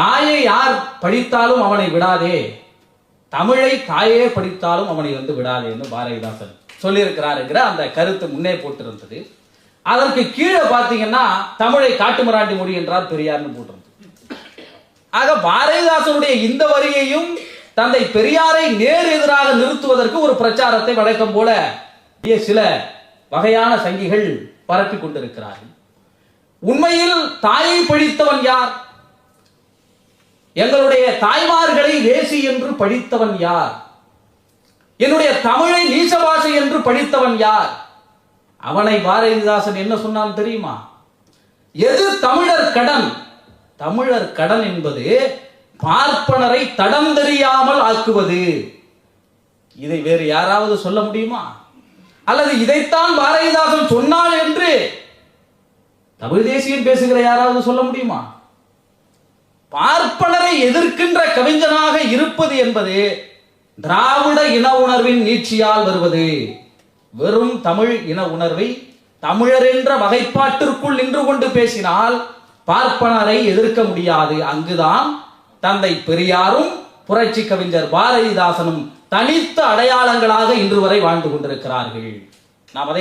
தாயை யார் படித்தாலும் அவனை விடாதே. தமிழை தாயே படித்தாலும் அவனை வந்து விடாதேன்னு பாரதிதாசன் சொல்லியிருக்கிறாருங்கிற அந்த கருத்து முன்னே போட்டிருந்தது. அதற்கு கீழே பார்த்தீங்கன்னா தமிழை காட்டுமராண்டி மொழி என்றார் பெரியார்னு போட்டிருந்தது. ஆக பாரதிதாசனுடைய இந்த வரியையும் தந்தை பெரியாரை நேர் எதிராக நிறுத்துவதற்கு ஒரு பிரச்சாரத்தை வழக்கம் போல சில வகையான சங்கிகள் பரப்பி கொண்டிருக்கிறார்கள். உண்மையில் தாயை படித்தவன் யார்? எங்களுடைய தாய்மார்களை வேசி என்று படித்தவன் யார்? என்னுடைய தமிழை நீச பாஷை என்று படித்தவன் யார்? அவனை பாரதிதாசன் என்ன சொன்னான் தெரியுமா? எது தமிழர் கடன்? தமிழர் கடன் என்பது பார்ப்பனரை தடம் தெரியாமல் ஆக்குவது. இதை வேறு யாராவது சொல்ல முடியுமா? அல்லது இதைத்தான் பாரதிதாசன் சொன்னான் என்று தமிழ் தேசியம் பேசுகிற யாராவது சொல்ல முடியுமா? பார்ப்பனரை எதிர்க்கின்ற கவிஞனாக இருப்பது என்பது திராவிட இன உணர்வின் நீட்சியால் வருவது. வெறும் தமிழ் இன உணர்வை தமிழர் என்ற வகைப்பாட்டிற்குள் நின்று கொண்டு பேசினால் பார்ப்பனரை எதிர்க்க முடியாது. அங்குதான் தந்தை பெரியாரும் புரட்சி கவிஞர் பாரதிதாசனும் தனித்த அடையாளங்களாக இன்று வரை வாழ்ந்து கொண்டிருக்கிறார்கள். நாம் அதை